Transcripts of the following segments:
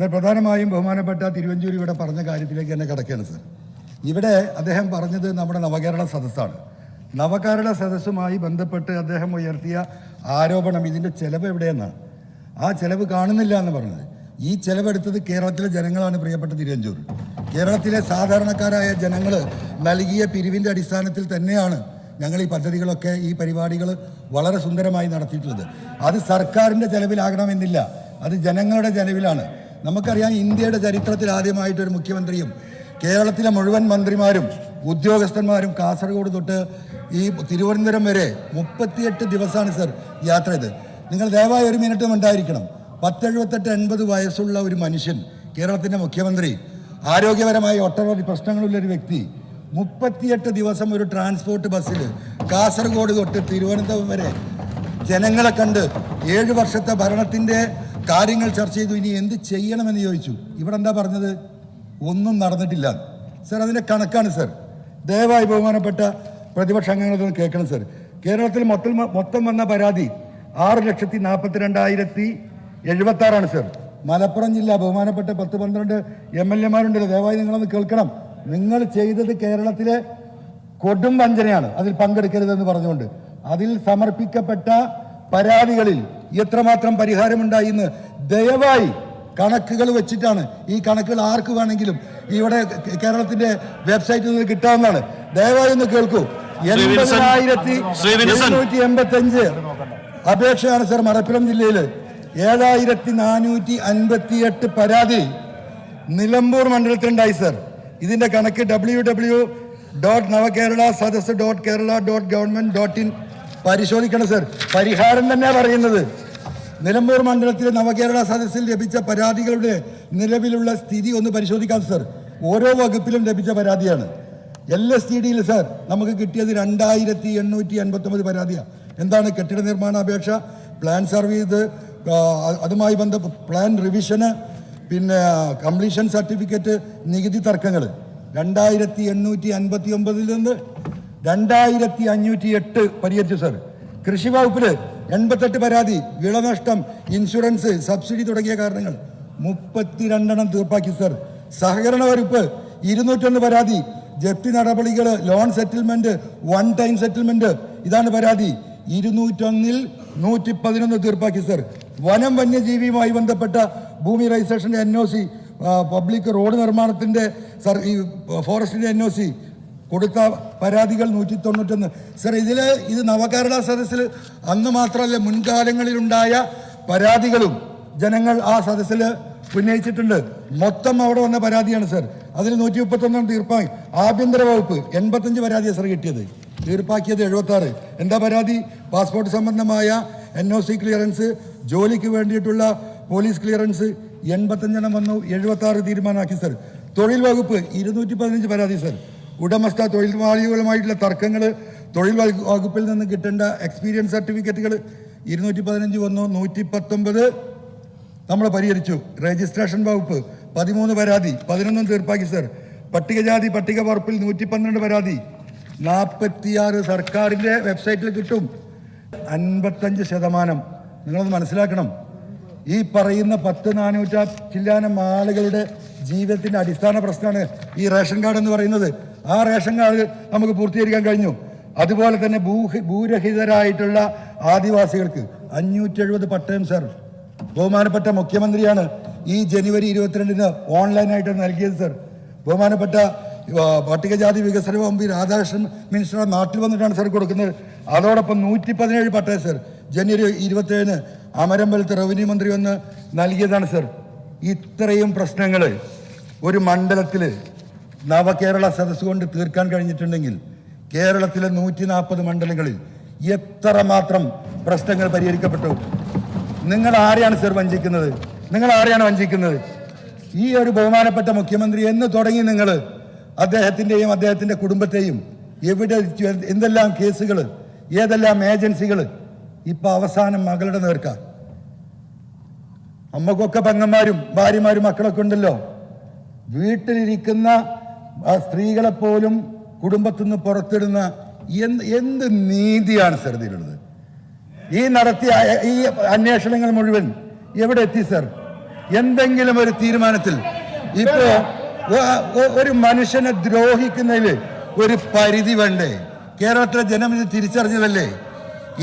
Sir പ്രധാനമായും ബഹുമാനപ്പെട്ട തിരുവഞ്ചൂരി ഇവിടെ പറഞ്ഞ കാര്യത്തിലേക്ക് തന്നെ കിടക്കുകയാണ് സർ. ഇവിടെ അദ്ദേഹം പറഞ്ഞത് നമ്മുടെ നവകേരള സദസ്സാണ്. നവകേരള സദസ്സുമായി ബന്ധപ്പെട്ട് അദ്ദേഹം ഉയർത്തിയ ആരോപണം ഇതിന്റെ ചെലവ് എവിടെയെന്നാണ് ആ ചെലവ് കാണുന്നില്ല എന്ന് പറഞ്ഞത്. ഈ ചെലവെടുത്തത് കേരളത്തിലെ ജനങ്ങളാണ് പ്രിയപ്പെട്ട തിരുവഞ്ചൂർ. കേരളത്തിലെ സാധാരണക്കാരായ ജനങ്ങൾ നൽകിയ പിരിവിന്റെ അടിസ്ഥാനത്തിൽ തന്നെയാണ് ഞങ്ങൾ ഈ പദ്ധതികളൊക്കെ ഈ പരിപാടികൾ വളരെ സുന്ദരമായി നടത്തിയിട്ടുള്ളത്. അത് സർക്കാരിന്റെ ചെലവിലാകണമെന്നില്ല. അത് ജനങ്ങളുടെ ചെലവിലാണ്. നമുക്കറിയാം ഇന്ത്യയുടെ ചരിത്രത്തിൽ ആദ്യമായിട്ട് ഒരു മുഖ്യമന്ത്രിയും കേരളത്തിലെ മുഴുവൻ മന്ത്രിമാരും ഉദ്യോഗസ്ഥന്മാരും കാസർഗോഡ് തൊട്ട് ഈ തിരുവനന്തപുരം വരെ മുപ്പത്തിയെട്ട് ദിവസമാണ് സർ യാത്ര ചെയ്ത് നിങ്ങൾ ദയവായി ഒരു മിനിറ്റും ഉണ്ടായിരിക്കണം. പത്തെഴുപത്തെട്ട് എൺപത് വയസ്സുള്ള ഒരു മനുഷ്യൻ കേരളത്തിന്റെ മുഖ്യമന്ത്രി ആരോഗ്യപരമായി ഒട്ടനവധി പ്രശ്നങ്ങളുള്ള ഒരു വ്യക്തി മുപ്പത്തിയെട്ട് ദിവസം ഒരു ട്രാൻസ്പോർട്ട് ബസ്സിൽ കാസർഗോഡ് തൊട്ട് തിരുവനന്തപുരം വരെ ജനങ്ങളെ കണ്ട് ഏഴ് വർഷത്തെ ഭരണത്തിന്റെ കാര്യങ്ങൾ ചർച്ച ചെയ്തു. ഇനി എന്ത് ചെയ്യണമെന്ന് ചോദിച്ചു. ഇവിടെ എന്താ പറഞ്ഞത്? ഒന്നും നടന്നിട്ടില്ല. സർ അതിന്റെ കണക്കാണ് സർ. ദയവായി ബഹുമാനപ്പെട്ട പ്രതിപക്ഷ അംഗങ്ങളൊന്ന് കേൾക്കണം സർ. കേരളത്തിൽ മൊത്തം മൊത്തം വന്ന പരാതി ആറ് ലക്ഷത്തി നാൽപ്പത്തി രണ്ടായിരത്തി എഴുപത്തി ആറാണ് സർ. മലപ്പുറം ജില്ല ബഹുമാനപ്പെട്ട പത്ത് പന്ത്രണ്ട് എം എൽ എമാരുണ്ടല്ലോ. ദയവായി നിങ്ങളൊന്ന് കേൾക്കണം. നിങ്ങൾ ചെയ്തത് കേരളത്തിലെ കൊടും വഞ്ചനയാണ്. അതിൽ പങ്കെടുക്കരുതെന്ന് പറഞ്ഞുകൊണ്ട്. അതിൽ സമർപ്പിക്കപ്പെട്ട പരാതികളിൽ എത്രമാത്രം പരിഹാരമുണ്ടായി എന്ന് ദയവായി കണക്കുകൾ വെച്ചിട്ടാണ്. ഈ കണക്കുകൾ ആർക്ക് വേണമെങ്കിലും ഇവിടെ കേരളത്തിന്റെ വെബ്സൈറ്റിൽ നിന്ന് കിട്ടാവുന്നതാണ്. ദയവായി ഒന്ന് കേൾക്കൂ. എൺപതിനായിരത്തി എഴുന്നൂറ്റി എൺപത്തി അഞ്ച് അപേക്ഷയാണ് സർ മലപ്പുറം ജില്ലയിൽ ഏഴായിരത്തി നാനൂറ്റി അൻപത്തി എട്ട് പരാതി നിലമ്പൂർ മണ്ഡലത്തിൽ ഉണ്ടായി സർ. ഇതിന്റെ കണക്ക് W W dot Navakerala Sadas dot Kerala dot government dot in പരിശോധിക്കണം സർ. പരിഹാരം തന്നെ പറയുന്നത്. നിലമ്പൂർ മണ്ഡലത്തിലെ നവകേരള സദസ്സിൽ ലഭിച്ച പരാതികളുടെ നിലവിലുള്ള സ്ഥിതി ഒന്ന് പരിശോധിക്കാം സർ. ഓരോ വകുപ്പിലും ലഭിച്ച പരാതിയാണ്. എൽ എസ് ടി ഡിയിൽ സാർ നമുക്ക് കിട്ടിയത് രണ്ടായിരത്തി എണ്ണൂറ്റി അൻപത്തൊമ്പത് പരാതിയാണ് എന്താണ് കെട്ടിട നിർമ്മാണ അപേക്ഷ പ്ലാൻ സർവീസ് അതുമായി ബന്ധ പ്ലാൻ റിവിഷന് പിന്നെ കംപ്ലീഷൻ സർട്ടിഫിക്കറ്റ് നികുതി തർക്കങ്ങൾ രണ്ടായിരത്തി എണ്ണൂറ്റി അൻപത്തി ഒമ്പതിൽ നിന്ന് രണ്ടായിരത്തി അഞ്ഞൂറ്റി എട്ട് പരിഹരിച്ചു സാർ കൃഷി വകുപ്പിൽ എൺപത്തെട്ട് പരാതി വിളനഷ്ടം ഇൻഷുറൻസ് സബ്സിഡി തുടങ്ങിയ കാരണങ്ങൾ. മുപ്പത്തിരണ്ടെണ്ണം തീർപ്പാക്കി സാർ സഹകരണ വകുപ്പ് ഇരുന്നൂറ്റൊന്ന് പരാതി ജപ്തി നടപടികൾ loan settlement one time settlement ഇതാണ് പരാതി. ഇരുന്നൂറ്റൊന്നിൽ നൂറ്റി പതിനൊന്ന് തീർപ്പാക്കി സാർ വനം വന്യജീവിയുമായി ബന്ധപ്പെട്ട ഭൂമി രജിസ്ട്രേഷന്റെ N O C public road നിർമ്മാണത്തിന്റെ സർ ഈ ഫോറസ്റ്റിന്റെ എൻ ഒ സി കൊടുത്ത പരാതികൾ നൂറ്റി തൊണ്ണൂറ്റൊന്ന് സർ ഇതിൽ ഇത് നവകേരള സദസ്സിൽ അന്ന് മാത്രമല്ല മുൻകാലങ്ങളിലുണ്ടായ പരാതികളും ജനങ്ങൾ ആ സദസ്സിൽ ഉന്നയിച്ചിട്ടുണ്ട്. മൊത്തം അവിടെ വന്ന പരാതിയാണ് സർ. അതിൽ നൂറ്റി മുപ്പത്തൊന്നാം തീർപ്പായി. ആഭ്യന്തര വകുപ്പ് എൺപത്തഞ്ച് പരാതിയാണ് സർ കിട്ടിയത്. തീർപ്പാക്കിയത് എഴുപത്താറ്. എന്താ പരാതി? പാസ്പോർട്ട് സംബന്ധമായ എൻ ഒ സി ക്ലിയറൻസ് ജോലിക്ക് വേണ്ടിയിട്ടുള്ള പോലീസ് ക്ലിയറൻസ് എൺപത്തഞ്ചെണ്ണം വന്നു എഴുപത്താറ് തീരുമാനമാക്കി സർ. തൊഴിൽ വകുപ്പ് ഇരുന്നൂറ്റി പതിനഞ്ച് പരാതി സർ. ഉടമസ്ഥ തൊഴിലാളികളുമായിട്ടുള്ള തർക്കങ്ങൾ തൊഴിൽ വകുപ്പിൽ നിന്ന് കിട്ടേണ്ട എക്സ്പീരിയൻസ് സർട്ടിഫിക്കറ്റുകൾ ഇരുന്നൂറ്റി പതിനഞ്ച് വന്നു നൂറ്റി പത്തൊമ്പത് നമ്മൾ പരിഹരിച്ചു. രജിസ്ട്രേഷൻ വകുപ്പ് പതിമൂന്ന് പരാതി പതിനൊന്നും തീർപ്പാക്കി സർ പട്ടികജാതി പട്ടിക വകുപ്പിൽ നൂറ്റി പന്ത്രണ്ട് പരാതി നാൽപ്പത്തിയാറ് സർക്കാരിന്റെ വെബ്സൈറ്റിൽ കിട്ടും. അൻപത്തഞ്ച് ശതമാനം. നിങ്ങളൊന്ന് മനസ്സിലാക്കണം. ഈ പറയുന്ന പത്ത് നാനൂറ്റ ചില്ലാനം ആളുകളുടെ ജീവിതത്തിന്റെ അടിസ്ഥാന പ്രശ്നമാണ് ഈ റേഷൻ കാർഡ് എന്ന് പറയുന്നത്. ആ റേഷൻ കാർഡ് നമുക്ക് പൂർത്തീകരിക്കാൻ കഴിഞ്ഞു. അതുപോലെ തന്നെ ഭൂ ഭൂരഹിതരായിട്ടുള്ള ആദിവാസികൾക്ക് അഞ്ഞൂറ്റി എഴുപത് പട്ടയം സർ. ബഹുമാനപ്പെട്ട മുഖ്യമന്ത്രിയാണ് ഈ ജനുവരി ഇരുപത്തിരണ്ടിന് ഓൺലൈനായിട്ട് നൽകിയത് സർ. ബഹുമാനപ്പെട്ട പട്ടികജാതി വികസന വകുപ്പ് രാധാകൃഷ്ണൻ മിനിസ്റ്റർ നാട്ടിൽ വന്നിട്ടാണ് സർ കൊടുക്കുന്നത്. അതോടൊപ്പം നൂറ്റി പതിനേഴ് പട്ടയം സർ ജനുവരി ഇരുപത്തേഴിന് അമരമ്പലത്ത് റവന്യൂ മന്ത്രി വന്ന് നൽകിയതാണ് സർ. ഇത്രയും പ്രശ്നങ്ങൾ ഒരു മണ്ഡലത്തിൽ നവകേരള സദസ് കൊണ്ട് തീർക്കാൻ കഴിഞ്ഞിട്ടുണ്ടെങ്കിൽ കേരളത്തിലെ നൂറ്റി നാൽപ്പത് മണ്ഡലങ്ങളിൽ എത്ര മാത്രം പ്രശ്നങ്ങൾ പരിഹരിക്കപ്പെട്ടു? നിങ്ങൾ ആരെയാണ് സർ വഞ്ചിക്കുന്നത്? നിങ്ങൾ ആരെയാണ് വഞ്ചിക്കുന്നത്? ഈ ഒരു ബഹുമാനപ്പെട്ട മുഖ്യമന്ത്രി എന്ന് തുടങ്ങി നിങ്ങൾ അദ്ദേഹത്തിന്റെയും അദ്ദേഹത്തിന്റെ കുടുംബത്തെയും എവിടെ എന്തെല്ലാം കേസുകൾ ഏതെല്ലാം ഏജൻസികൾ ഇപ്പൊ അവസാനം മകളുടെ നേർക്ക. അമ്മക്കൊക്കെ പെങ്ങന്മാരും ഭാര്യമാരും മക്കളൊക്കെ ഉണ്ടല്ലോ. വീട്ടിലിരിക്കുന്ന ആ സ്ത്രീകളെ പോലും കുടുംബത്തിൽ നിന്ന് പുറത്തിടുന്ന എന്ത് എന്ത് നീതിയാണ് ഇതിലുള്ളത് ഈ നടത്തിയ ഈ അന്വേഷണങ്ങൾ മുഴുവൻ എവിടെ എത്തി സർ? എന്തെങ്കിലും ഒരു തീരുമാനത്തിൽ? ഇപ്പോ ഒരു മനുഷ്യനെ ദ്രോഹിക്കുന്നതിൽ ഒരു പരിധി വേണ്ടേ? കേരളത്തിലെ ജനം ഇത് തിരിച്ചറിഞ്ഞതല്ലേ?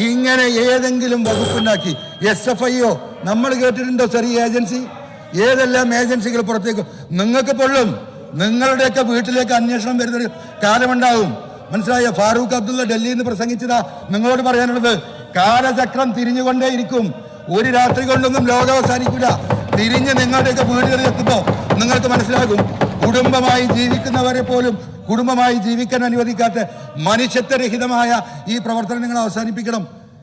ഇങ്ങനെ ഏതെങ്കിലും വകുപ്പുണ്ടാക്കി എസ് എഫ് ഐയോ നമ്മൾ കേട്ടിട്ടുണ്ടോ സർ ഈ ഏജൻസി? ഏതെല്ലാം ഏജൻസികൾ പുറത്തേക്ക്? നിങ്ങൾക്ക് പൊള്ളും. നിങ്ങളുടെയൊക്കെ വീട്ടിലേക്ക് അന്വേഷണം വരുന്നൊരു കാലമുണ്ടാവും. മനസ്സിലായ? ഫാറൂഖ് അബ്ദുള്ള ഡൽഹിയിൽ നിന്ന് പ്രസംഗിച്ചതാ നിങ്ങളോട് പറയാനുള്ളത്. കാലചക്രം തിരിഞ്ഞുകൊണ്ടേയിരിക്കും. ഒരു രാത്രി കൊണ്ടൊന്നും ലോകം അവസാനിക്കില്ല തിരിഞ്ഞ് നിങ്ങളുടെയൊക്കെ വീടുകളിൽ എത്തുമ്പോൾ നിങ്ങൾക്ക് മനസ്സിലാകും. കുടുംബമായി ജീവിക്കുന്നവരെ പോലും കുടുംബമായി ജീവിക്കാൻ അനുവദിക്കാത്ത മനുഷ്യത്വരഹിതമായ ഈ പ്രവർത്തനം നിങ്ങൾ അവസാനിപ്പിക്കണം.